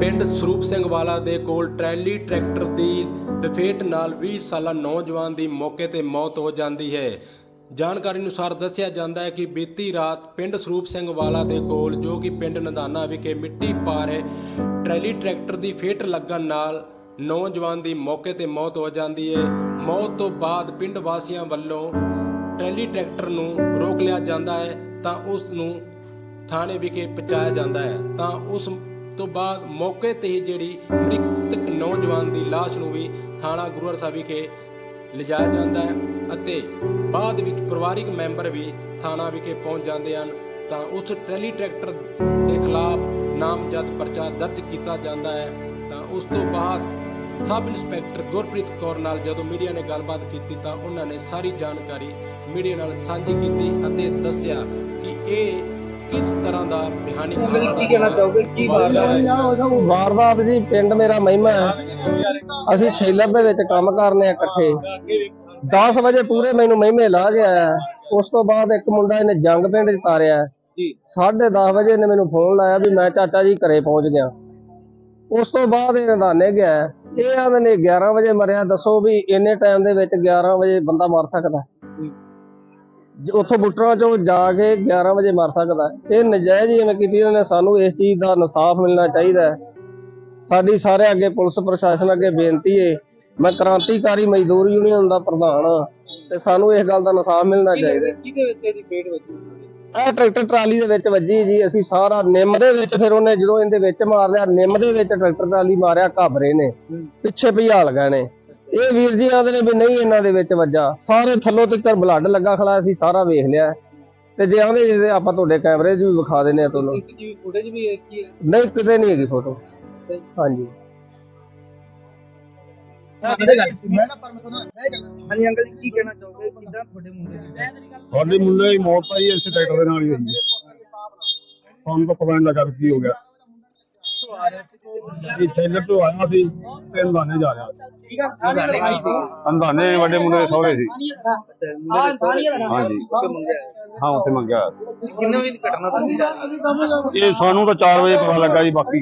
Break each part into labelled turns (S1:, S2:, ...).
S1: ਪਿੰਡ ਸਰੂਪ ਸਿੰਘ ਵਾਲਾ ਦੇ ਕੋਲ ਟਰੈਲੀ ਟਰੈਕਟਰ ਦੀ ਲਫੇਟ ਨਾਲ 20 ਸਾਲਾ ਨੌਜਵਾਨ ਦੀ ਮੌਕੇ ਤੇ ਮੌਤ ਹੋ ਜਾਂਦੀ ਹੈ। ਜਾਣਕਾਰੀ ਅਨੁਸਾਰ ਦੱਸਿਆ ਜਾਂਦਾ ਹੈ ਕਿ ਬੀਤੀ ਰਾਤ ਪਿੰਡ ਸਰੂਪ ਸਿੰਘ ਵਾਲਾ ਦੇ ਕੋਲ, ਜੋ ਕਿ ਪਿੰਡ ਨੰਦਾਨਾ ਵਿਖੇ ਮਿੱਟੀ ਪਾ ਰਹੇ ਟਰੈਲੀ ਟਰੈਕਟਰ ਦੀ ਫੇਟ ਲੱਗਣ ਨਾਲ ਨੌਜਵਾਨ ਦੀ ਮੌਕੇ ਤੇ ਮੌਤ ਹੋ ਜਾਂਦੀ ਹੈ। ਮੌਤ ਤੋਂ ਬਾਅਦ ਪਿੰਡ ਵਾਸੀਆਂ ਵੱਲੋਂ ਟਰੈਲੀ ਟਰੈਕਟਰ ਨੂੰ ਰੋਕ ਲਿਆ ਜਾਂਦਾ ਹੈ, ਤਾਂ ਉਸ ਨੂੰ ਥਾਣੇ ਵਿਖੇ ਪਹੁੰਚਾਇਆ ਜਾਂਦਾ ਹੈ। ਤਾਂ ਉਸ ਤੋਂ ਬਾਅਦ ਮੌਕੇ ਤੇ ਹੀ ਜਿਹੜੀ ਮ੍ਰਿਤਕ ਨੌਜਵਾਨ ਦੀ ਲਾਸ਼ ਨੂੰ ਵੀ ਥਾਣਾ ਗੁਰੂਵਾਰ ਸਾਹਿਬ ਵਿਖੇ ਲਿਜਾਇਆ ਜਾਂਦਾ ਹੈ ਅਤੇ ਬਾਅਦ ਵਿੱਚ ਪਰਿਵਾਰਿਕ ਮੈਂਬਰ ਵੀ ਥਾਣਾ ਵਿਖੇ ਪਹੁੰਚ ਜਾਂਦੇ ਹਨ, ਤਾਂ ਉਸ ਟਰੈਲੀ ਟਰੈਕਟਰ ਦੇ ਖਿਲਾਫ ਨਾਮਜ਼ਦ ਪਰਚਾ ਦਰਜ ਕੀਤਾ ਜਾਂਦਾ ਹੈ। ਤਾਂ ਉਸ ਤੋਂ ਬਾਅਦ ਸਬ ਇੰਸਪੈਕਟਰ ਗੁਰਪ੍ਰੀਤ ਕੌਰ ਨਾਲ ਜਦੋਂ ਮੀਡੀਆ ਨੇ ਗੱਲਬਾਤ ਕੀਤੀ, ਤਾਂ ਉਹਨਾਂ ਨੇ ਸਾਰੀ ਜਾਣਕਾਰੀ ਮੀਡੀਆ ਨਾਲ ਸਾਂਝੀ ਕੀਤੀ ਅਤੇ ਦੱਸਿਆ ਕਿ ਇਹ ਕਿਸ ਤਰ੍ਹਾਂ ਦਾ ਬਿਹਾਨੀ
S2: ਕੀ ਕਹਿਣਾ ਚਾਹੋਗੇ? ਕੀ ਵਾਰਦਾਤ
S3: ਵਾਰਦਾਤ ਜੀ ਪਿੰਡ ਮੇਰਾ ਮਹਿਮਾ ਹੈ। ਅਸੀਂ ਛੇਲਰ ਦੇ ਵਿੱਚ ਕੰਮ ਕਰਨੇ ਆ ਇਕੱਠੇ। 10 ਵਜੇ ਪੂਰੇ ਮੈਨੂੰ ਮਹਿਮੇ ਲਾ ਗਿਆ ਹੈ। ਉਸ ਤੋਂ ਬਾਅਦ ਇੱਕ ਮੁੰਡਾ ਇਹਨੇ ਜੰਗ ਪਿੰਡ ਚ ਤਾਰਿਆ।
S2: ਜੀ।
S3: 10:30 ਵਜੇ ਇਹਨੇ ਮੈਨੂੰ ਫੋਨ ਲਾਇਆ ਵੀ ਮੈਂ ਚਾਚਾ ਜੀ ਘਰੇ ਪਹੁੰਚ ਗਿਆ। ਉਸ ਤੋਂ ਬਾਅਦ ਇਹ ਨਦਾਨੇ ਗਿਆ। ਇਹ ਆਂਦੇ ਨੇ 11 ਵਜੇ ਮਰਿਆ। ਦੱਸੋ ਵੀ ਇੰਨੇ ਟਾਈਮ ਦੇ ਵਿੱਚ 11 ਵਜੇ ਬੰਦਾ ਮਰ ਸਕਦਾ ਉੱਥੋਂ ਬੁੱਟਰਾਂ ਚੋਂ ਜਾ ਕੇ 11 ਵਜੇ ਮਰ ਸਕਦਾ। ਇਹ ਨਜਾਇਜ਼ ਹੀ ਐਵੇਂ ਕੀਤੀ ਇਹਨਾਂ ਨੇ। ਸਾਨੂੰ ਇਸ ਚੀਜ਼ ਦਾ ਇਨਸਾਫ ਮਿਲਣਾ ਚਾਹੀਦਾ ਹੈ। ਸਾਡੀ ਸਾਰੇ ਅੱਗੇ ਪੁਲਿਸ ਪ੍ਰਸ਼ਾਸਨ ਅੱਗੇ ਬੇਨਤੀ ਹੈ ਮੈਂ ਕ੍ਰਾਂਤੀਕਾਰੀ ਮਜ਼ਦੂਰ ਯੂਨੀਅਨ ਦਾ ਪ੍ਰਧਾਨ ਹਾਂ ਤੇ ਸਾਨੂੰ ਇਸ ਗੱਲ ਦਾ ਇਨਸਾਫ ਮਿਲਣਾ ਚਾਹੀਦਾ।
S2: ਕਿਹਦੇ ਵਿੱਚ ਇਹਦੀ ਪੇਟ ਵੱਜੀ
S3: ਇਹ ਟਰੈਕਟਰ ਟਰਾਲੀ ਦੇ ਵਿੱਚ ਵੱਜੀ ਜੀ। ਅਸੀਂ ਸਾਰਾ ਨਿੰਮ ਦੇ ਵਿੱਚ ਫਿਰ ਉਹਨੇ ਜਦੋਂ ਇਹਦੇ ਵਿੱਚ ਮਾਰ ਲਿਆ ਨਿੰਮ ਦੇ ਵਿੱਚ ਟਰੈਕਟਰ ਟਰਾਲੀ ਮਾਰਿਆ ਘਾਬਰੇ ਨੇ। ਪਿੱਛੇ ਭਜਾਲ ਗਏ ਨੇ। ਇਹ ਵੀਰ ਜੀ ਆਂਦੇ ਨੇ ਵੀ ਨਹੀਂ ਇਹਨਾਂ ਦੇ ਵਿੱਚ ਵੱਜਾ। ਸਾਰੇ ਥੱਲੋਂ ਤੱਕ ਬਲੱਡ ਲੱਗਾ ਖੜਾ ਅਸੀਂ ਸਾਰਾ ਵੇਖ ਲਿਆ। ਤੇ ਜੇ ਆਂਦੇ ਜੇ ਆਪਾਂ ਤੁਹਾਡੇ ਕੈਮਰੇ 'ਚ ਵੀ ਵਿਖਾ ਦਿੰਨੇ ਆ ਤੁਹਾਨੂੰ।
S2: ਸੀਸੀਟੀਵੀ ਫੁਟੇਜ ਵੀ ਹੈ ਕੀ ਹੈ।
S3: ਨਹੀਂ ਕਿਤੇ ਨਹੀਂ ਹੈਗੀ ਫੋਟੋ ਹਾਂਜੀ।
S2: ਹਾਂਜੀ ਅੰਕਲ ਜੀ ਕੀ ਕਹਿਣਾ ਚਾਹੋਗੇ? ਕਿਦਾਂ ਤੁਹਾਡੇ ਮੁੰਡੇ ਦੀ
S4: ਸਾਡੇ ਮੁੰਡੇ ਦੀ ਮੌਤ ਆਈ ਇਸੇ ਟਰੈਕਟਰ ਦੇ ਨਾਲ ਹੀ ਹੋਈ ਹੈ। ਸਾਨੂੰ ਤਾਂ ਪਤਾ ਨਹੀਂ ਲੱਗਾ ਕੀ ਹੋ ਗਿਆ। ਇਹ ਚੈਨਲ ਤੋਂ ਆਇਆ ਸੀ ਤੇ ਅੰਦਾਨੇ ਜਾ ਰਿਹਾ ਸੀ।
S2: ਠੀਕ ਆ ਸਾਰੇ ਲਗਾਈ ਸੀ।
S4: ਅੰਦਾਨੇ ਵੱਡੇ ਮੁੰਡੇ ਦੇ ਸਹੁਰੇ ਸੀ।
S2: ਆ ਸਾਰੀਆਂ
S4: ਹਾਂਜੀ।
S2: ਮੰਗਿਆ
S4: ਹਾਂ ਉੱਥੇ ਮੰਗਿਆ ਹੋਇਆ ਸੀ।
S2: ਕਿੰਨੇ ਵਜੇ ਦੀ ਘਟਨਾ ਦੱਸੀ
S4: ਇਹ ਸਾਨੂੰ ਤਾਂ 4 ਵਜੇ ਪਤਾ ਲੱਗਾ ਜੀ ਬਾਕੀ।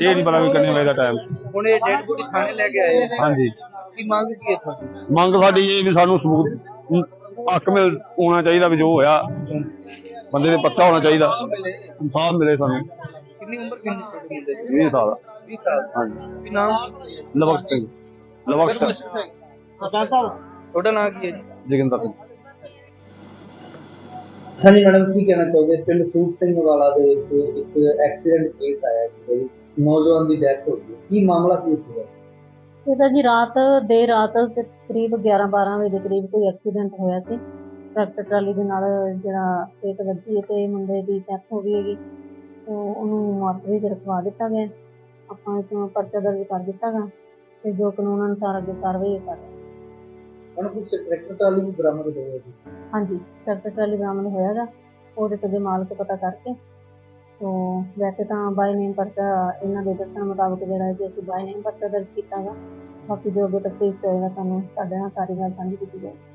S4: ਇਹ ਨਹੀਂ ਪਤਾ ਵੀ ਕਿੰਨੇ ਵਜੇ ਦਾ ਟਾਈਮ ਸੀ।
S2: ਹੁਣ ਇਹ ਡੈਡ ਬੋਡੀ ਥਾਣੇ ਲੈ ਕੇ ਆਏ ਹੋ।
S4: ਹਾਂਜੀ।
S2: ਕੀ ਮੰਗ ਕੀ ਹੈ ਤੁਹਾਡੀ?
S4: ਮੰਗ ਸਾਡੀ ਇਹ ਵੀ ਸਾਨੂੰ ਸਬੂਤ ਹੱਕ ਮਿਲ ਹੋਣਾ ਚਾਹੀਦਾ ਵੀ ਜੋ ਹੋਇਆ। ਬੰਦੇ ਦੇ ਪੱਚਾ ਹੋਣਾ ਚਾਹੀਦਾ। ਇਨਸਾਫ ਮਿਲੇ ਸਾਨੂੰ।
S2: ਕਿੰਨੀ ਉਮਰ ਕਿੰਨੀ ਤੁਹਾਡੇ ਮੁੰਡੇ ਦੀ?
S4: 20 ਸਾਲ।
S2: 20 ਸਾਲ
S4: ਹਾਂਜੀ।
S2: ਕੀ ਨਾਮ?
S4: ਲਵਕ ਸਿੰਘ। ਲਵਕ ਸਿੰਘ।
S2: ਸਰਪੰਚ ਸਾਹਿਬ। ਤੁਹਾਡਾ ਨਾਮ ਕੀ ਹੈ ਜੀ?
S4: ਜੋਗਿੰਦਰ ਸਿੰਘ।
S2: ਹਾਂਜੀ ਮੈਡਮ ਕੀ ਕਹਿਣਾ ਚਾਹੋਗੇ? ਪਿੰਡ ਸੂਟ ਸਿੰਘ ਵਾਲਾ ਦੇ ਵਿੱਚ ਇੱਕ ਐਕਸੀਡੈਂਟ ਕੇਸ ਆਇਆ ਸੀ ਨੌਜਵਾਨ ਦੀ ਡੈਥ ਹੋ ਗਈ। ਕੀ ਮਾਮਲਾ ਕੀ ਹੋਇਆ
S5: ਇਹ ਤਾਂ ਜੀ ਰਾਤ ਦੇਰ ਰਾਤ ਤੇ ਕਰੀਬ 11 12 ਵਜੇ ਦੇ ਕਰੀਬ ਕੋਈ ਐਕਸੀਡੈਂਟ ਹੋਇਆ ਸੀ। ਟਰੈਕਟਰ ਟਰਾਲੀ ਦੇ ਨਾਲ ਜਿਹੜਾ ਪੇਟ ਵੱਜੀ ਹੈ ਤੇ ਮੁੰਡੇ ਦੀ ਡੈਥ ਹੋ ਗਈ ਹੈਗੀ। ਤੇ ਉਹਨੂੰ ਮੌਤਰੀ 'ਚ ਰਖਵਾ ਦਿੱਤਾ ਗਿਆ। ਆਪਾਂ ਇਤੋਂ ਪਰਚਾ ਦਰਜ ਕਰ ਦਿੱਤਾ ਗਾ ਤੇ ਜੋ ਕਾਨੂੰਨ ਅਨੁਸਾਰ ਅੱਗੇ ਕਾਰਵਾਈ ਕਰ
S2: ਹੁਣ ਕੁਝ ਟਰੈਕਟਰ ਟਰਾਲੀ ਵੀ ਬਰਾਮਦ ਹੋਇਆ ਜੀ।
S5: ਹਾਂਜੀ ਟਰੈਕਟਰ ਟਰਾਲੀ ਬਰਾਮਦ ਹੋਇਆਗਾ ਉਹਦੇ ਤੇ ਅੱਗੇ ਮਾਲਕ ਪਤਾ ਕਰਕੇ। ਤੋ ਵੈਸੇ ਤਾਂ ਬਾਈ ਨੇਮ ਪਰਚਾ ਇਹਨਾਂ ਦੇ ਦੱਸਣ ਮੁਤਾਬਕ ਜਿਹੜਾ ਹੈ ਕਿ ਅਸੀਂ ਬਾਈ ਨੇਮ ਪਰਚਾ ਦਰਜ ਕੀਤਾ ਗਾ ਬਾਕੀ ਜੋ ਅੱਗੇ ਤਫਤੀਸ਼ ਹੋਏਗਾ ਤੁਹਾਨੂੰ ਤੁਹਾਡੇ ਨਾਲ ਸਾਰੀ ਗੱਲ ਸਾਂਝੀ ਕੀਤੀ ਜਾਏਗੀ।